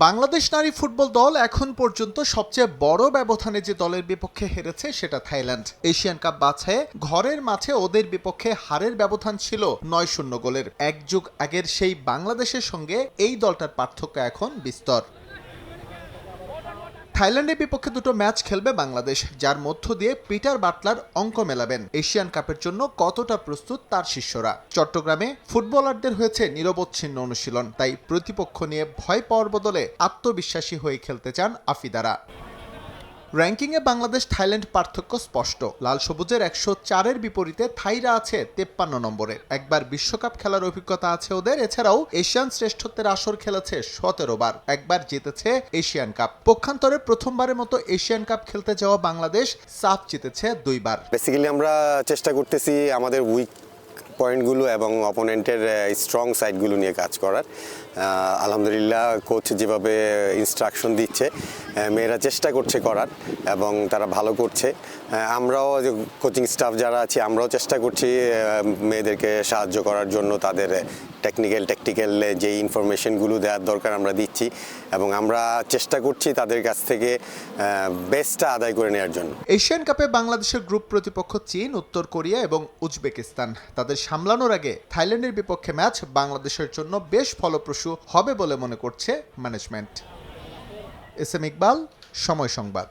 বাংলাদেশ নারী ফুটবল দল এখন পর্যন্ত সবচেয়ে বড় ব্যবধানে যে দলের বিপক্ষে হেরেছে সেটা থাইল্যান্ড। এশিয়ান কাপ বাছে ঘরের মাঠে ওদের বিপক্ষে হারের ব্যবধান ছিল নয় শূন্য গোলের। এক যুগ আগের সেই বাংলাদেশের সঙ্গে এই দলটার পার্থক্য এখন বিস্তর। থাইল্যান্ডের বিপক্ষে দুটো ম্যাচ খেলবে বাংলাদেশ, যার মধ্য দিয়ে পিটার বাটলার অঙ্ক মেলাবেন। এশিয়ান কাপের জন্য কতটা প্রস্তুত তার শিষ্যরা? চট্টগ্রামে ফুটবলারদের হয়েছে নিরবচ্ছিন্ন অনুশীলন, তাই প্রতিপক্ষ নিয়ে ভয় পাওয়ার বদলে আত্মবিশ্বাসী হয়ে খেলতে চান আফিদারা। র্যাঙ্কিংয়ে বাংলাদেশ থাইল্যান্ড পার্থক্য স্পষ্ট। লাল সবুজের একশো চারের বিপরীতে থাইরা আছে তেপ্পান্ন নম্বরে। একবার বিশ্বকাপ খেলার অভিজ্ঞতা আছে ওদের, এছাড়াও এশিয়ান শ্রেষ্ঠত্বের আসর খেলেছে সতেরো বার। একবার জিতেছে এশিয়ান কাপ। পক্ষান্তরে প্রথমবারের মতো এশিয়ান কাপ খেলতে যাওয়া বাংলাদেশ সাফ জিতেছে দুইবার বেসিক্যালি আমরা চেষ্টা করতেছি আমাদের উইক পয়েন্টগুলো এবং অপোনেন্টের স্ট্রং সাইডগুলো নিয়ে কাজ করার। আলহামদুলিল্লাহ কোচ যেভাবে ইনস্ট্রাকশন দিচ্ছে মেয়েরা চেষ্টা করছে করার এবং তারা ভালো করছে। আমরাও কোচিং স্টাফ যারা আছি, আমরাও চেষ্টা করছি মেয়েদেরকে সাহায্য করার জন্য তাদের টেকনিক্যাল টেকটিক্যাল যে ইনফরমেশনগুলো দেওয়ার দরকার আমরা দিচ্ছি এবং আমরা চেষ্টা করছি তাদের কাছ থেকে বেস্টটা আদায় করে নেওয়ার জন্য। এশিয়ান কাপে বাংলাদেশের গ্রুপ প্রতিপক্ষ চীন, উত্তর কোরিয়া এবং উজবেকিস্তান। তাদের সামলানোর আগে থাইল্যান্ডের বিপক্ষে ম্যাচ বাংলাদেশের জন্য বেশ ফলপ্রসূ হবে বলে মনে করছে ম্যানেজমেন্ট এস এম ইকবাল, সময় সংবাদ।